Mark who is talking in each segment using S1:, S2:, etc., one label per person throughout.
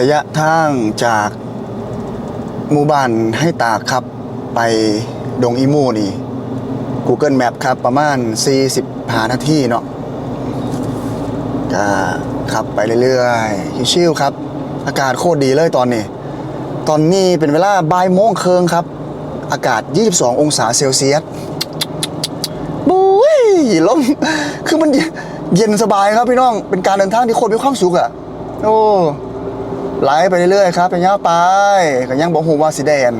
S1: ระยะทางจากหมู่บ้านให้ตากครับ ไปดงอีมูนี่ Google Map ครับประมาณ 40หานาทีเนาะก็ขับไปเรื่อยๆชิวๆครับ อากาศโคตรดีเลยตอนนี้ ตอนนี้เป็นเวลาบ่ายโมงเคิงครับ อากาศ 22 องศาเซลเซียสบุ้ยลมคือมันเย็นสบายครับพี่น้อง เป็นการเดินทางที่โคตรมีความสุขอะโอ้ ไหลไปเรื่อยๆครับเป็นย่างไปก็ยังบอกหูว่าสิแดน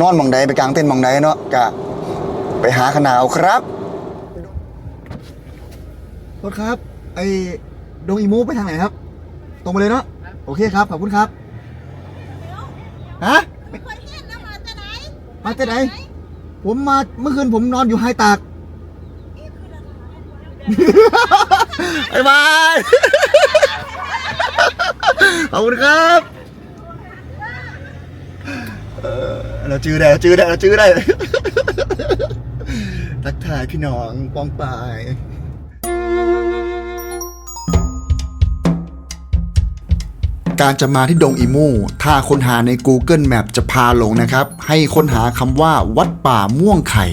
S1: นอนหมองใดไปกลางเต้นท์หมองใดเนาะกะไปหาขนาวครับรถครับ ไอ้ดงอีมูไปทางไหนครับ ตรงไปเลยเนาะโอเคครับขอบคุณครับฮะ
S2: คนเห็นแล้วมาจากไหน
S1: มาจากไหนผมมาเมื่อคืนผมนอนอยู่ไฮตากบายบาย ขอบคุณครับเราจื้อได้เราจื้อได้เราจื้อได้ทักทายพี่น้องป้องปายการจะมาที่ดงอีมูถ้าค้นหาใน Google Map จะพาลงนะครับ ให้ค้นหาคำว่าวัดป่าม่วงไข่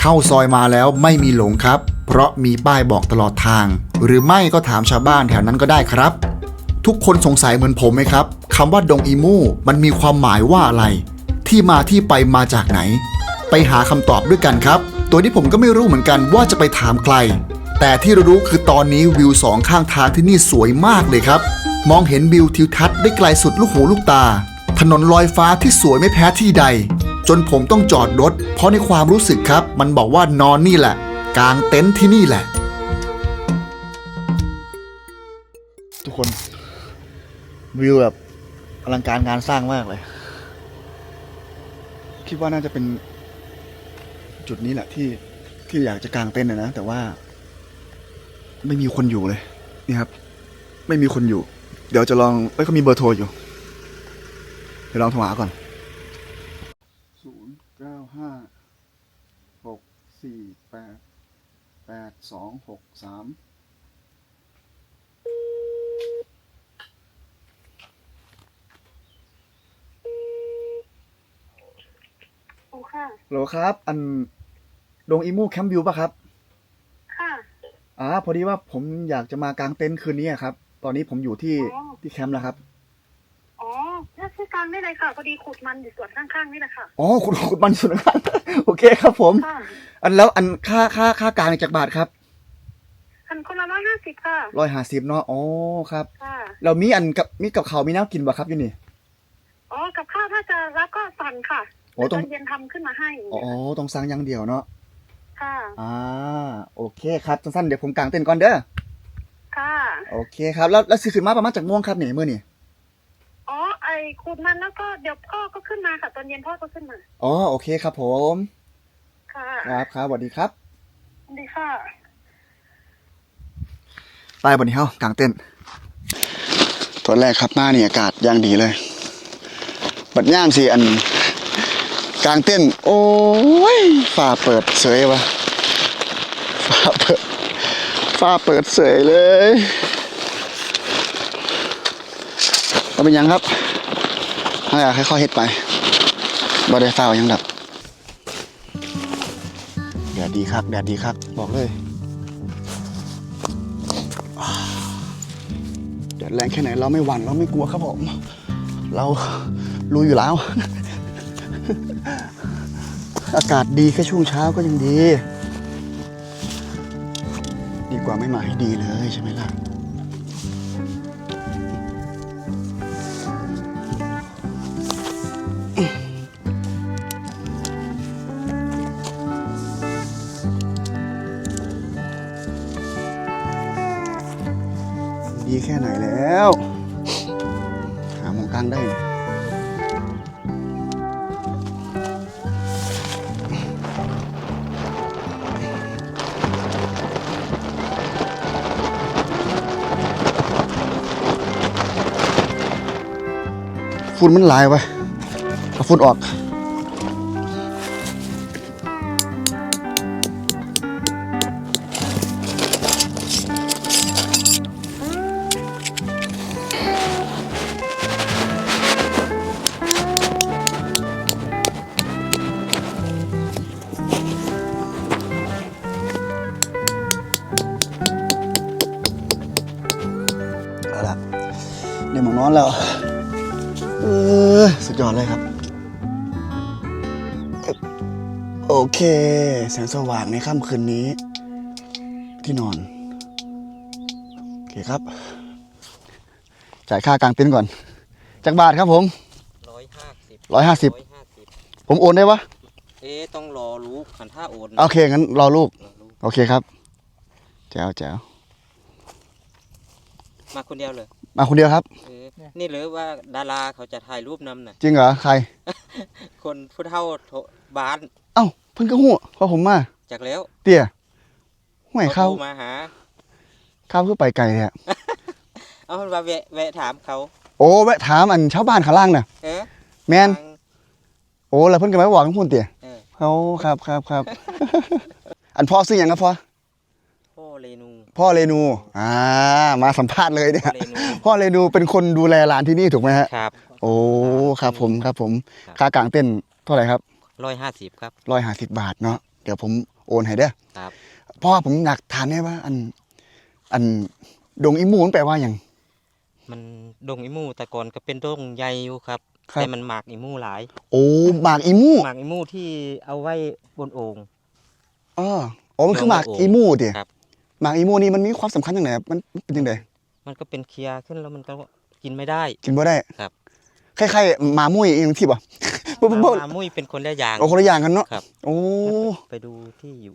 S1: เข้าซอยมาแล้วไม่มีหลงครับ เพราะมีป้ายบอกตลอดทาง หรือไม่ก็ถามชาวบ้านแถวนั้นก็ได้ครับ ทุกคนสงสัยเหมือนผมไหมครับคำว่าดงอีมูมันมีความหมายว่าอะไร ที่มาที่ไปมาจากไหน ไปหาคำตอบด้วยกันครับ ตัวที่ผมก็ไม่รู้เหมือนกันว่าจะไปถามใคร แต่ที่รู้คือตอนนี้วิวสองข้างทางที่นี่สวยมากเลยครับ มองเห็นวิวทิวทัศน์ได้ไกลสุดลูกหูลูกตา ถนนลอยฟ้าที่สวยไม่แพ้ที่ใด จนผมต้องจอดรถ เพราะในความรู้สึกครับ มันบอกว่านอนนี่แหละกางเต็นท์ที่นี่แหละ ทุกคน วิวแบบอลังการงานสร้างมากเลย คิดว่าน่าจะเป็นจุดนี้แหละที่ที่อยากจะกางเต็นท์นะนะ แต่ว่า ไม่มีคนอยู่เลย นี่ครับ ไม่มีคนอยู่ เดี๋ยวจะลองเอ้ยเขามีเบอร์โทรอยู่ เดี๋ยวลองโทรหาก่อนศูนย์เก้าห้าหกสี่แปดแปดสองหกสาม
S2: โอ้ ค่ะ
S1: โหลครับ อันดงอีมูแคมป์วิวป่ะครับ
S2: ค่ะ
S1: อ่าพอดีว่าผมอยากจะมากางเต็นท์คืนนี้อะครับ ตอนนี้ผมอยู่ที่
S2: อ๋อ
S1: ที่แคมป์แล้วครับ
S2: อ๋อถ้าซื้อกลางได้เลยค่ะพอดีขุดมันอยู่ส่วนข้างๆนี่แหละค่ะ
S1: อ๋อคุณคุณมันสุดนะครับโอเคครับผม
S2: ค่ะ
S1: อันแล้วอันค่าค่าค่ากลางจากบาทครับ
S2: คันคนละร้อยห้าสิบค่ะ
S1: ร้อยห้าสิบเนาะอ๋อครับ
S2: ค่ะ
S1: เรามีอันกับมีกับเขาวมีน้ำกินบ่ครับอยู่นี่
S2: อ๋อ กับข้าวถ้าจะรับก็สั่งค่ะ
S1: โอ้ต้อง
S2: ตอนเย็นทำขึ้นมาให้
S1: อ๋อต้องสั่งอย่างเดียวเนาะ
S2: ค่ะ
S1: อ่าโอเคครับสั้นๆเดี๋ยวผมกางเต็นท์ก่อนเด้อ
S2: ค่ะ
S1: โอเคครับแล้วแล้วสิขึ้นมาประมาณจากม่วงครับนี่มื้อนี่
S2: อ๋อไอ้ขุดมันแล้วก็เดี๋ยวพ่อก็ขึ้นมาค่ะตอนเย็นพ่อก็ขึ้นมา
S1: อ๋อโอเคครับผม
S2: ค่ะ
S1: ครับครับสวัสดีครับ
S2: ดีค่ะ
S1: ไปบนนี้เฮากางเต็นท์ตอนแรกครับมานี่อากาศย่างดีเลย บัดย่ามสิอัน กลางเต้น โอ้ยฝ้าเปิดเสยวะฝ้าเปิดฝ้าเปิดเสยเลยก็เป็นยังครับให้อยากค่อยๆเฮ็ดไปบ่ได้ฝ้ายังดับแดดดีครับแดดดีครับบอกเลยแดดแรงแค่ไหนเราไม่หวั่นเราไม่กลัวครับผม เรารู้อยู่แล้ว อากาศดีแค่ช่วงเช้าก็ยังดี ดีกว่าไม่มาให้ดีเลยใช่ไหมล่ะ ดีแค่ไหนแล้ว ฝุ่นมันหลายไปเอาฝุ่นออก แสงสว่างในค่ำคืนนี้ ที่นอน โอเคครับ จ่ายค่ากลางเต็นท์ก่อนจากบาทครับผม
S3: ร้อยห้าสิบ
S1: ร้อยห้าสิบ
S3: ร้อยห้าสิบ
S1: ผมโอนได้ปะ
S3: เอ๊ะต้องรอรู้ขันท่าโอน
S1: โอเค งั้นรอลูก
S3: รอรู้
S1: โอเคครับ แจ๋วแจ๋ว
S3: มาคนเดียวเลย
S1: มาคนเดียวครับ
S3: เออนี่หรือว่าดาราเขาจะถ่ายรูปนำน่ะ
S1: จริงเหรอ ใคร
S3: คนผู้เฒ่าโทบ้าน
S1: เอ้า เพิ่นก็หัวพอผมมา
S3: จากแล้ว
S1: เตี้ยห่วยเข้า
S3: โทรมาหา
S1: เข้าเพื่อไปไกลเนี่ย
S3: เอามาแวะแวะถามเขา
S1: โอ้แวะถามอันชาวบ้านข้างล่างน่ะ
S3: เอ๊ะ
S1: แมน
S3: ทาง
S1: โอ้แล้วเพิ่นก็มาบอกทั้งพูนเตี้ย
S3: เออ
S1: เขาครับครับครับ อันพ่อซื้อหยังครับพ่อ
S3: พ่อเรนู
S1: พ่อเรนูอ่ามาสัมภาษณ์เลยเนี่
S3: พ่อยเรนู
S1: พ่อเรนูเป็นคนดูแลร้านที่นี่ถูกไหมฮะ
S3: ครับ
S1: โอ้ ครับผม ครับผม
S3: ครับ
S1: ค่ากลางเต้นเท่าไหร่ครับ
S3: ร้อยห้าสิบครับ
S1: ร้อยห้าสิบบาทเนาะเดี๋ยวผมโอนให้เด้อ
S3: ครับ
S1: พ่อผมอยากถามได้ว่า อัน อันดงอีหมูมันแปลว่าอย่าง
S3: มันดงอิมูแต่ก่อนก็เป็นดงใหญ่อยู่ครับ
S1: ครับ
S3: แต่มันหมากอิมูหลาย
S1: โอ้หมากอีหมู
S3: หมากอิมูที่เอาไว้บนโอ่ง
S1: อ๋ออ๋อมันคือหมากอีหมูเดีย
S3: ครับ
S1: หมากอีหมูนี่มันมีความสำคัญยังไงครับมันเป็นยังไง
S3: มันก็เป็นเคลียร์ขึ้นแล้วมันก็กินไม่ได้
S1: กินบ่ได้
S3: ครับ
S1: คล้ายๆหมามุ้ยอีกที่บ่ บ่บ่บ่
S3: มามุ้ยเป็นคนละอย่าง
S1: เอาคนละอย่างกันเนาะ
S3: ครับ
S1: โอ้
S3: ไปดูที่อยู่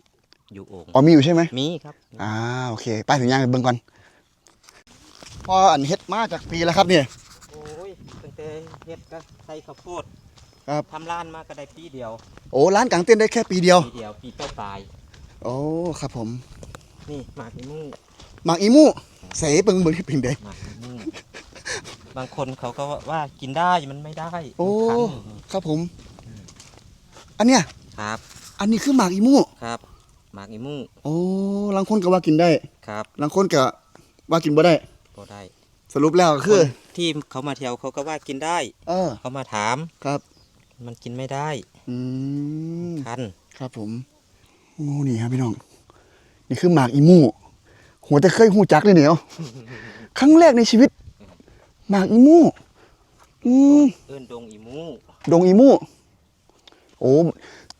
S3: อยู่โอ่ง
S1: อ๋อมีอยู่ใช่ไหม
S3: มีครับ
S1: อ่าโอเค ไปถึงย่างไปเบิ่งก่อนพออันเฮ็ดมาจากปีแล้วครับเนี่ย
S3: โอ้ยตั้งแต่เฮ็ดก็ใส่ข้าวโพด
S1: ครับ
S3: ทำร้านมาก็ได้ปีเดียว
S1: โอ้ร้านกางเต้นได้แค่ปีเดียว
S3: ปีเดียวปีใกล้ตาย
S1: โอ้ครับผม
S3: นี่หมากอิมู
S1: หมากอีหมูใส่เบิ่งเบิ่งที่เป็นได
S3: หมากอิมู บางคนเขาก็ว่ากินได้มันไม่ได้
S1: โอ้
S3: มันคัน
S1: ครับผม อันเนี้ย
S3: ครับ
S1: อันนี้คือหมากอีหมู
S3: ครับหมากอิมู
S1: โอ้บางคนก็ว่ากินได้
S3: ครับ
S1: บางคนก็ว่ากินบ่ได้
S3: ก็ได้
S1: สรุปแล้วก็คือ
S3: นที่เขามาเที่ยวเขาก็ว่ากินได้
S1: เออ
S3: เขามาถาม
S1: ครับ
S3: มันกินไม่ได้
S1: อืม
S3: คัน
S1: ครับผมโอ้นี่ครับพี่น้อง นี่คือหมากอีหมูหัวแต่เคยหูจักเลยเนี่ยครั้งแรกในชีวิต หมากอีหมูอืม
S3: เอิ้นดงอิมู
S1: ดงอีหมูโอ้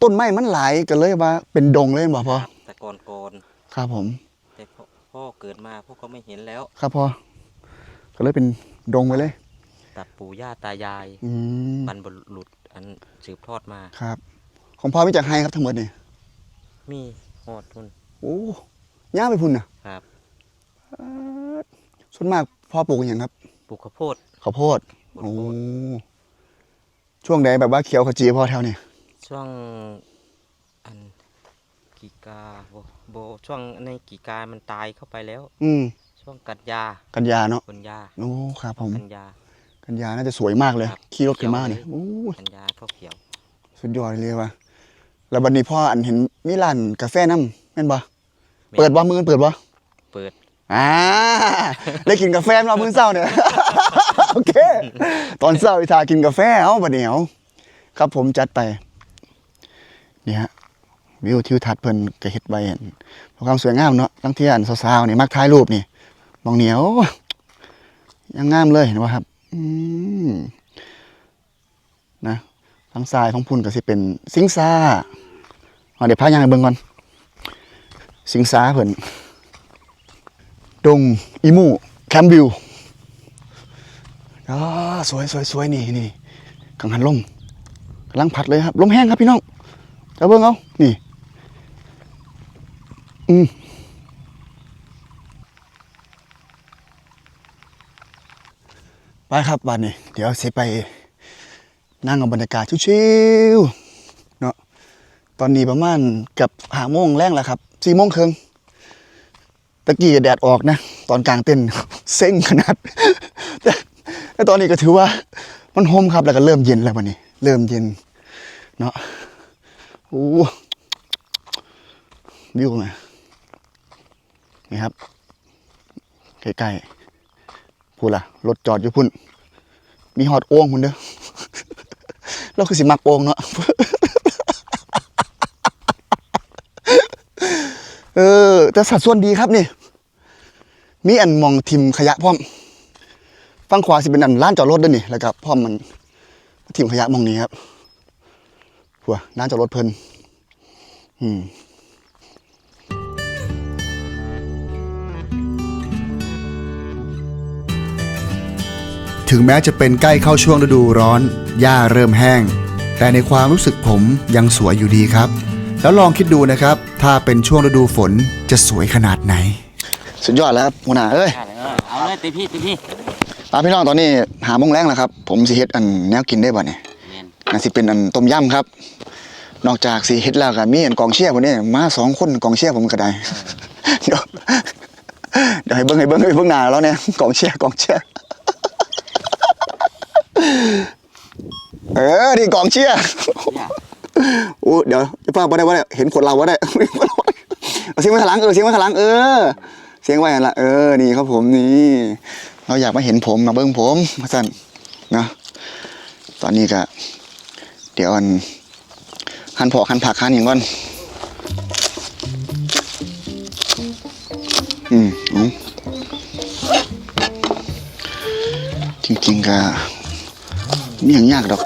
S1: ต้นไม้มันหลายกันเลยว่า เป็นดงเลยบ่พอ
S3: แต่ก่อนก่อน
S1: ครับผม
S3: ๆแต่พ่อพ่อเกิดมาพวกเขาไม่เห็นแล้ว
S1: ครับพอก็เลยเป็นดงไปเลย
S3: แต่ปู่ย่าตายาย
S1: อืม
S3: บรรพบุรุษอันสืบทอดมา
S1: ครับ ของพ่อมีจากไฮครับทั้งหมดนี่
S3: มีหอดทุน
S1: โอ้ย่าไปพุ่นน่ะ
S3: ครับ
S1: ส่วนมากพ่อปลูกอย่างครับ
S3: ปลูกข้าวโพด
S1: ข้าวโพด
S3: ข้าว
S1: โอ้
S3: โพด
S1: ช่วงใดแบบว่าเขียวขจีพ่อแถวนี่
S3: ช่วงอันกีกาโบโบช่วงในกีกามันตายเข้าไปแล้ว
S1: อืม
S3: ช่วงกันยา
S1: กันยาเนาะ
S3: กันยา
S1: โอ้ครับผม
S3: กันยา
S1: กันยาน่าจะสวยมากเลย
S3: ครับ
S1: ขี่รถขึ้นมาเนี่ย
S3: เขียวเลย
S1: โอ้ย
S3: กันยาข้าวเขียว
S1: สุดยอดเลยว่ะแล้วบัดนี้พ่ออันเห็นมีร้านกาแฟน้ำแม่นบ่
S3: แม่น
S1: เปิดบ่มือเปิดบ่
S3: เปิด
S1: อ่าได้กินกาแฟมามื้อเช้าเนี่ยโอเค ตอนเช้าอีทากินกาแฟเอาบัดนี้เอาครับผมจัดไปนี่ฮะวิวทิวทัศน์เพิ่นก็เฮ็ดไว้อั่นความสวยงามเนาะทั้งเที่อันสาวๆนี่มักถ่ายรูปนี่มองเหนียวยังงามเลยเห็นบ่ครับอืมนะทางซ้ายของพุ่นก็สิเป็นสิงซาเอาเดี๋ยวพายังให้เบิ่งก่อน สิงซาเพิ่น ดงอีมูแคมบิวอ่าสวยสวยสวยนี่นี่กังหันลมกำลังพัดเลยครับลมแห้งครับพี่น้องเอาเบิ่งเอานี่ อืมไปครับบ้านนี้ เดี๋ยวเสิไป นั่งกับบรรยากาศชิวๆเนาะตอนนี้ประมาณกับหาโมงแรงแล้วครับสี่โมงครึ่ง ตะกี้แดดออกนะ ตอนกลางเต้นเซ็งขนาดแต่แต่ตอนนี้ก็ถือว่ามันโฮมครับแล้วก็เริ่มเย็นแล้ววันนี้ เริ่มเย็นเนาะโอ้วิวมานี่ครับใกล้ๆพูดล่ะรถจอดอยู่พุ่น มีหอดโอ่งพุ่นเด้อเราคือสิมักโอ่งเนาะ เออ แต่สัดส่วนดีครับนี่ มีอันมองทิมขยะพร้อมฝั่งขวาสิเป็นอันร้านจอดรถด้วยนี่แล้วก็พ่อมมันทีมขยะมองนี้ครับหัวร้านจอดรถเพลินอืม
S4: ถึงแม้จะเป็นใกล้เข้าช่วงฤดูร้อน หญ้าเริ่มแห้ง แต่ในความรู้สึกผมยังสวยอยู่ดีครับ แล้วลองคิดดูนะครับ ถ้าเป็นช่วงฤดูฝนจะสวยขนาดไหน
S1: สุดยอดแล้วครับหัวหน้าเอ้ย
S3: เอาเลยเต็มที่เต็มที่
S1: ป้าพี่น้องตอนนี้หาโมงแรงแล้วครับ ผมสิเฮ็ดอันแนวกินได้บ่เนี่ย
S3: แม่น
S1: น่าสิเป็นอันต้มยำครับ นอกจากสิเฮ็ดแล้วก็มีอันกองเชียร์คนนี้มาสองคนกองเชียร์ผมก็ได้เดี๋ยวเดี๋ยวให้เบิ่งให้เบิ่งให้เบิ่งหน้าแล้วเนี่ยกองเชียร์กองเชียร์เออนี่กองเชียร์ โอ้เดี๋ยวจะป้าบ่ได้บ่ได้เห็นคนเราบ่ได้เอาเสียงไว้ข้างหลังเออ เสียงไว้ข้างหลังเออเสียงไว้หั่นละเออนี่ครับผมนี่ เราอยากมาเห็นผมมาเบิ่งผมมาสั่นนะตอนนี้ก็เดี๋ยวอันหั่นพอกหั่นผักหั่นอย่างก่อนอืมเอาจริงๆก็ไม่อย่างยากดอก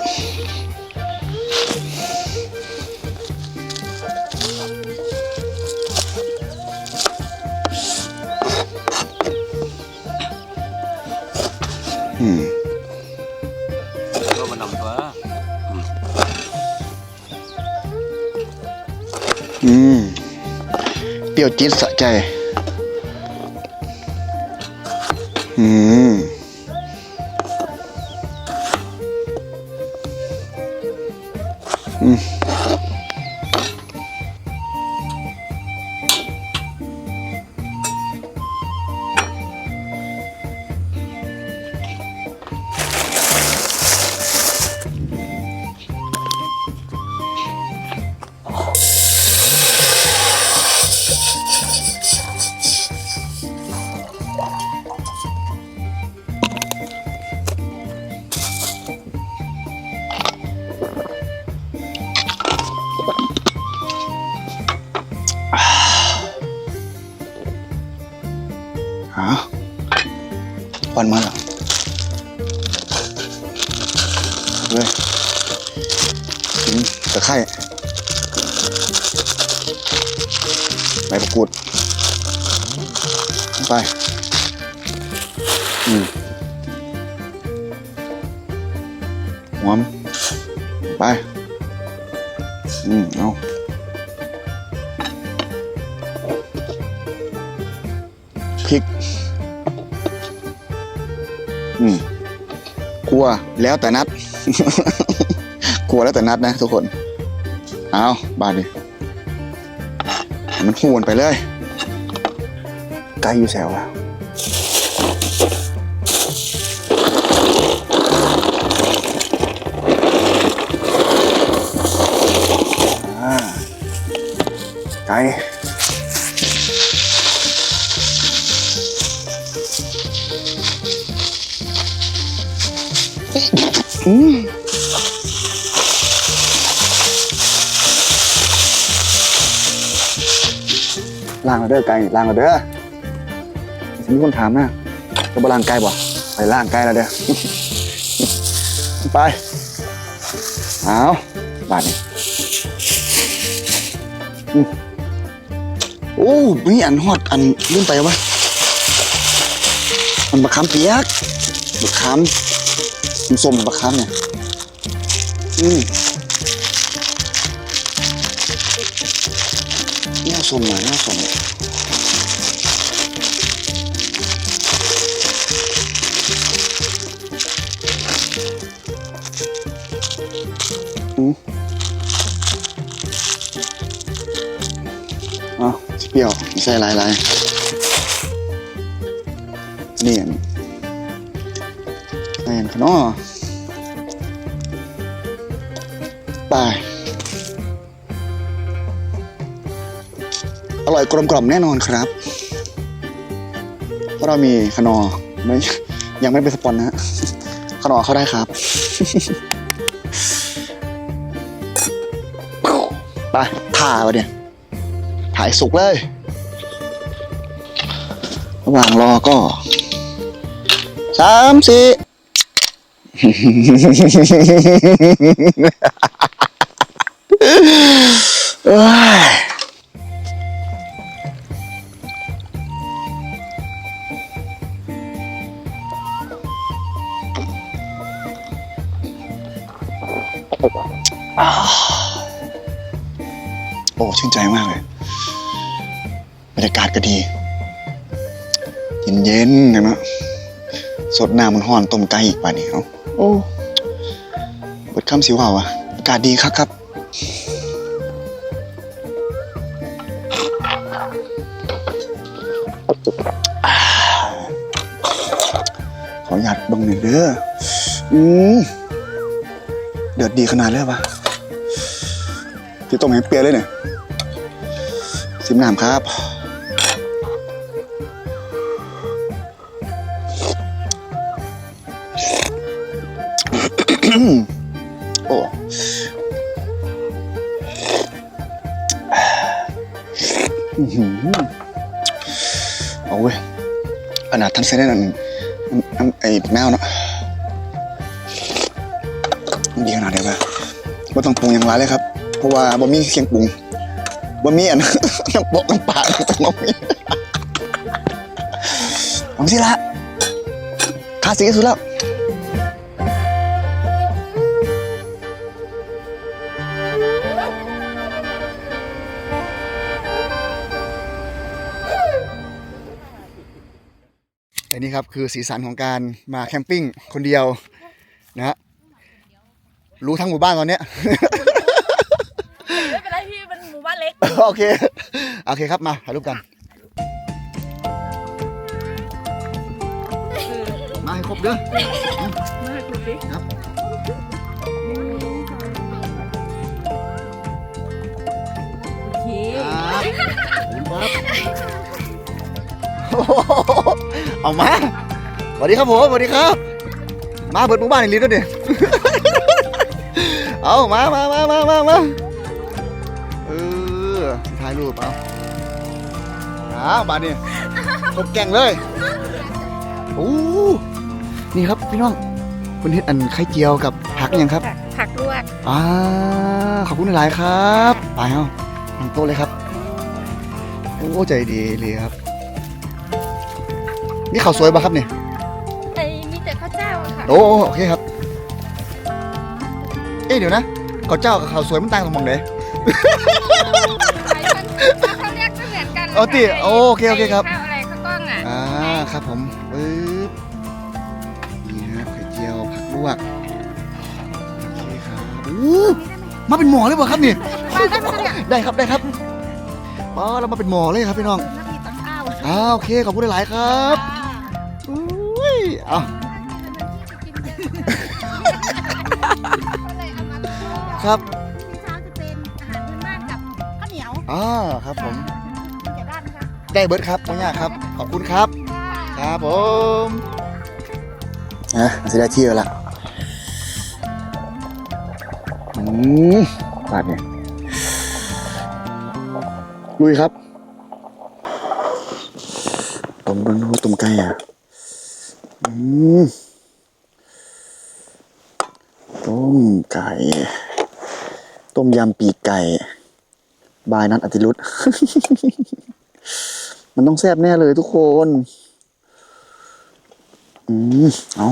S1: เปรี้ ไปอืมหอมไป อืม เอาพริก อืมกลัวแล้วแต่นัด กลัวแล้วแต่นัดนะทุกคน เอาบาดดิมันหูนไปเลย ไกลอยู่แสวอะอ่าไกลอืมล้างแล้วเด้อไก่ล้างแล้วเด้อ มีคนถามนะจะบ่ล้างไก่บ่ไปล้างไก่แล้วเด้อ ไป เอาบาดนี้อืมโอ้มีอันฮอดอันลืมไปวะมันบะขามเปียกบะขามส้มๆบะขามเนี่ย อืมน่าส้มหน่อยน่าส้ม เปรี้ยวไม่ใส่หลายๆนี่อันใส่อันขนอไปอร่อยกลมกล่อมแน่นอนครับ เพราะเรามีขนอไม่ยังไม่เป็นสปอนนะฮะขนอเข้าได้ครับ ไปถ่าวะเนี่ยายสุกเลย ระหว่างรอก็สามสี่เอ้ยโอ้ ชื่นใจมากเลย บรรยากาศก็ดี เย็นๆนะเนาะสดน้ำมันห้อนต้มไก่อีกป่ะนี่เอ้าโอ้เปิดคำสิว่าวะอากาศดีครับครับขออนุญาตเบังหน่อยเด้ออืมเดือดดีขนาดเลยปะที่ต้มให้เปียเลยเนี่ยซิมน้ำครับ เอาเว้ยขนาดทั้งเส้นนั่นน้ำน้ำไอ้แมวเนาะมันดีขนาดเดียวะไม่ต้องปรุงอย่างไรเลยครับ เพราะว่าบ่มีเคียงปรุงบ่มีอันน้ำปกน้ำปลาบ่มีผมสิละคาสิกสุดแล้ว
S5: ครับคือสีสันของการมาแคมปิ้งคนเดียวนะฮะรู้ทั้งหมู่บ้านตอนเนี้ย
S6: ไม่เป็นไรพี่เป็นหมู่บ้านเล็ก
S5: โอเค โอเคครับมาถ่ายรูปกัน มาให้ครบเด้อ
S6: มาคุณดิ
S5: ครับ
S6: โอเค
S5: ครับครับโอ้โหเอามาสวัสดีครับผมสวัสดีครับ มาเปิดหมู่บ้านอีกลิ้นด้วยเนี่ยเอามามามามามามาเออถ่ายรูปเอาเอาบานนี่ครบแก่งเลยโอ้นี่ครับพี่น้องคุณเฮ็ดอันไข่เจียวกับผักยังครับ
S6: ผักลวก
S5: อ่าขอบคุณหลายๆครับ ไปเอาทางโต๊ะเลยครับ โอ้ใจดีเลยครับ นี่ข้าวสวยป่ะครับเนี่ย
S6: ไอ้มีแต่ข้าวเจ้าอะค่ะ
S5: โอ้โอเคครับ เอ๊ะเดี๋ยวนะข้าวเจ้ากับข้าวสวยมันต่างกันมองไหน
S6: เขาเรียกไม่เหมือนกัน
S5: เอาติโอเคโอเคครับ
S6: ข้าวอะไรข้าวกล้องอะ
S5: อ่าครับผมปึ๊บนี่ฮะไข่เจียวผักลวกโอเคครับอู้มาเป็นหมอเลยเปล่ะครับนี่
S6: มาได้ไหมเนี่ย
S5: ได้ครับได้ครับอ๋อเรามาเป็นหมอเลยครับพี่น้อง
S6: น้ำมีตั้งข้าว
S5: อ่าโอเคขอบคุณหลายๆครับอุ้ย เอาครับ
S6: เช้าจะเป็นอาหารพื้นบ้านกับข้าวเหนียว
S5: อ่าครับผม
S6: เดี๋ยวด้านค่ะ
S5: ได้เบิร์ดครับไม่ยากครับ ขอบคุณครับ ครับผม
S1: นะสิได้ที่แล้วล่ะอืมปาดเนี่ยลุยครับต้มเบิ้งดูต้มไก่อะอืม ต้มไก่ ต้มยำปีกไก่ บายนัทอติรุธมันต้องแซ่บแน่เลยทุกคน อืม เอา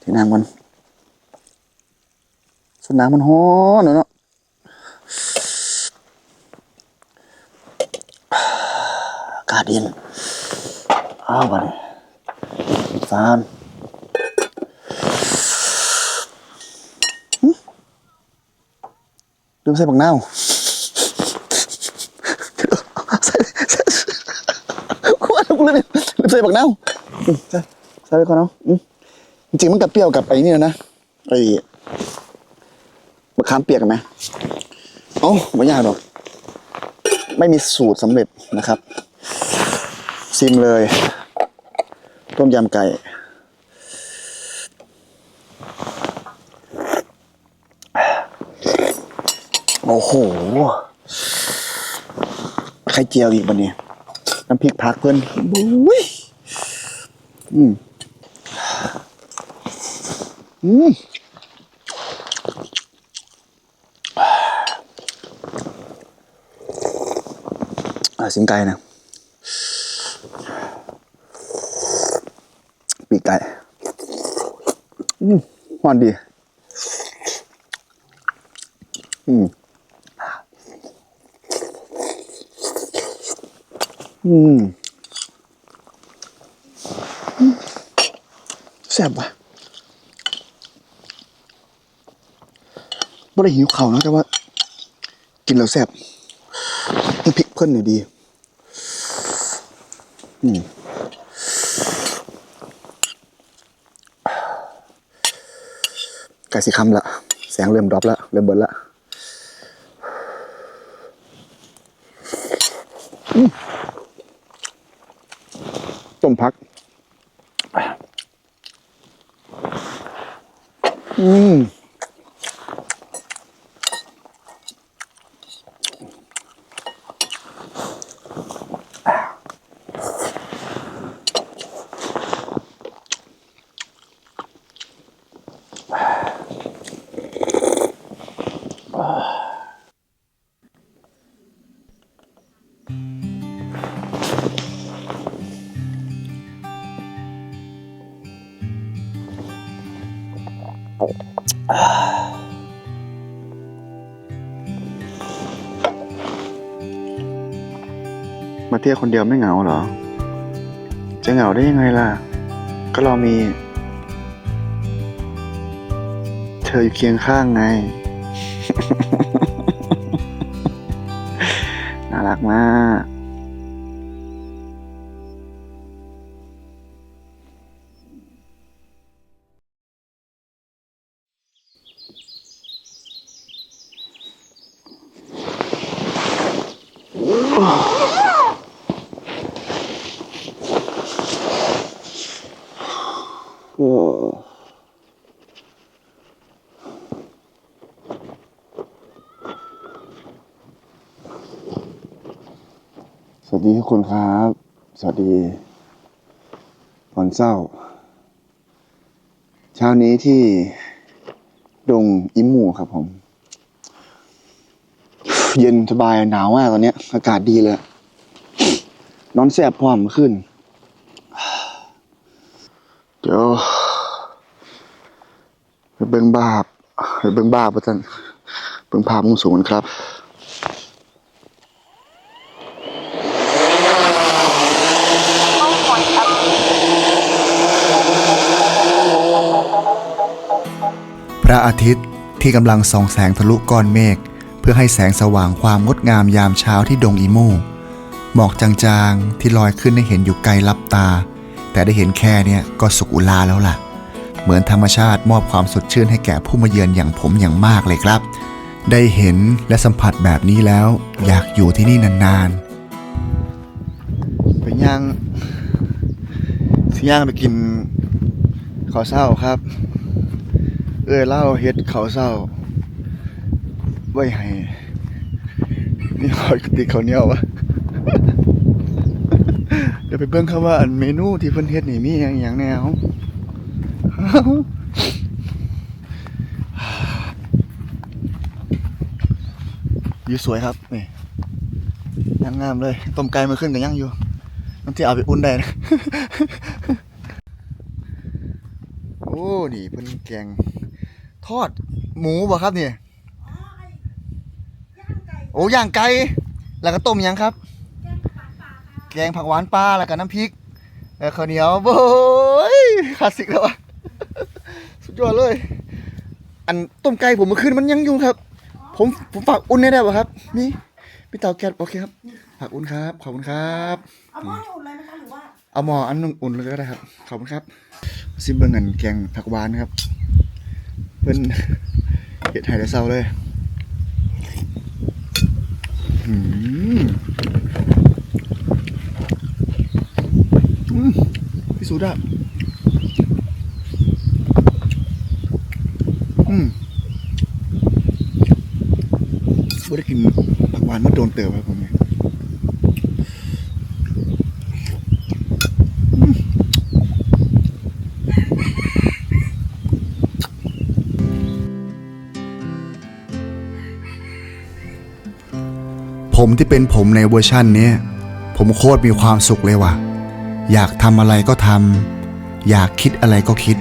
S1: ที่น้ำมันสนน้ำมันฮ้อนเนาะอากาศเย็นอ้าวไป ฟานหึลืมใส่บักนาใส่ใส่ขวดลืมเลยลืมใส่บักนาใส่ใส่ไปก่อนเนาะอืมจริงมันกับเปรี้ยวกับไอ้นี่นะไอ้มะขามเปียกไหมเอ้าไม่ยากหรอก ไม่มีสูตรสำเร็จนะครับ ซิมเลย ต้มยำไก่ โอ้โห ไข่เจียวอีกบันนี้ น้ำพริกผักเพื่อนบุ้ยอืม อืมอ่าสิงไก่นะปีก ไก่อืมหวานดี อืม อืมอืมแซ่บว่ะไม่ได้หิวเข่านะแต่ว่า กินแล้วแซ่บน้พริกเพิ่นเนี่ยดี อืมไก่ สีคำละแสงเริ่มดรอปละเริ่มเบิดละ มาเที่ยวคนเดียวไม่เหงาเหรอ จะเหงาได้ยังไงล่ะ ก็เรามี เธออยู่เคียงข้างไง น่ารักมากโวัสดีทุกคนครับ สวัสดีวันเศร้า เช้านี้ที่ดงอิมมูครับผม เย็นสบายหนาวมากตอนนี้อากาศดีเลย นอนแสบพร้อมขึ้น เดี๋ยวไปเบิ่งบาปไปเบิ่งบาปประจันเบิ่งภาพมุมสูงกันครับ
S7: ระอาทิตย์ที่กำลังส่องแสงทะลุก้อนเมฆเพื่อให้แสงสว่างความงดงามยามเช้าที่ดงอีโม่หมอกจางๆที่ลอยขึ้นให้เห็นอยู่ไกลลับตา แต่ได้เห็นแค่เนี่ยก็สุขอุลาแล้วล่ะ เหมือนธรรมชาติมอบความสดชื่นให้แก่ผู้มาเยือนอย่างผมอย่างมากเลยครับ ได้เห็นและสัมผัสแบบนี้แล้ว อยากอยู่ที่นี่นานๆ
S1: เป็นย่างสิย่างไปกินข้าวเศร้าครับ เอ้ยเล่าเฮ็ดเขาเศร้า ไว้ให้นี่หอยติกข้าเนียววะเดี๋ยวไปเบิ่งครับว่าอันเมนูที่เพิ่นเฮ็ดนี่มีหยังหยังแนวอยู่สวยครับนี่ย่างงามเลยต้มไก่มาขึ้นกับย่างอยู่น้ำที่เอาไปอุ่นได้นะ โอ้ นี่เพิ่นแกง ทอดหมูบ่ครับเนี่ยโอ้ย่างไก่แล้วก็ต้มหยังครับ แกงผักหวานปลาแล้วก็น้ำพริกแล้วข้าวเหนียวโอ้ยคลาสสิกแล้ววะสุดยอดเลย อันต้มไก่ผมเมื่อคืนมันยังอยู่ครับ ผมผมฝากอุ่นได้ได้ป่ะครับนี่พี่เตาแก๊สโอเคครับฝากอุ่นครับขอบคุณครับ
S5: เอาหม้อนี่อุ่นเลยนะคะหรือว่า
S1: เอาหมออันนึงอุ่นเลยก็ได้ครับขอบคุณครับซิมเบิงเงินแกงผักหวานครับ เพิ่นเห็ดไห่ได้เศร้าเลยอืมอืมพี่สุดอะอืมบ่ได้กินผักหวานมาโดนเติบครับผม ที่เป็นผมในเวอร์ชั่นนี้ผมโคตรมีความสุขเลยว่ะ อยากทำอะไรก็ทำอยากคิดอะไรก็คิด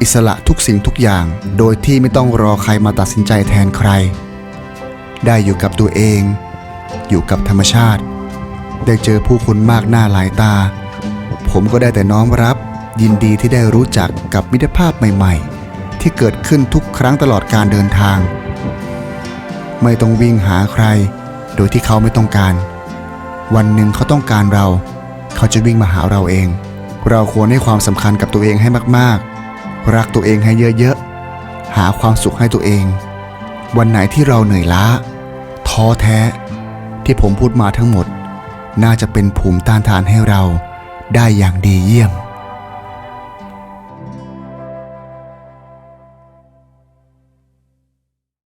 S1: อิสระทุกสิ่งทุกอย่าง โดยที่ไม่ต้องรอใครมาตัดสินใจแทนใคร ได้อยู่กับตัวเอง อยู่กับธรรมชาติ ได้เจอผู้คนมากหน้าหลายตา ผมก็ได้แต่น้อมรับ ยินดีที่ได้รู้จักกับมิตรภาพใหม่ ๆ ที่เกิดขึ้นทุกครั้งตลอดการเดินทาง ไม่ต้องวิ่งหาใคร โดยที่เขาไม่ต้องการ วันหนึ่งเขาต้องการเรา เขาจะวิ่งมาหาเราเอง เราควรให้ความสำคัญกับตัวเองให้มากๆ รักตัวเองให้เยอะๆ หาความสุขให้ตัวเอง วันไหนที่เราเหนื่อยล้า ท้อแท้ ที่ผมพูดมาทั้งหมด น่าจะเป็นภูมิต้านทานให้เราได้อย่างดีเยี่ยม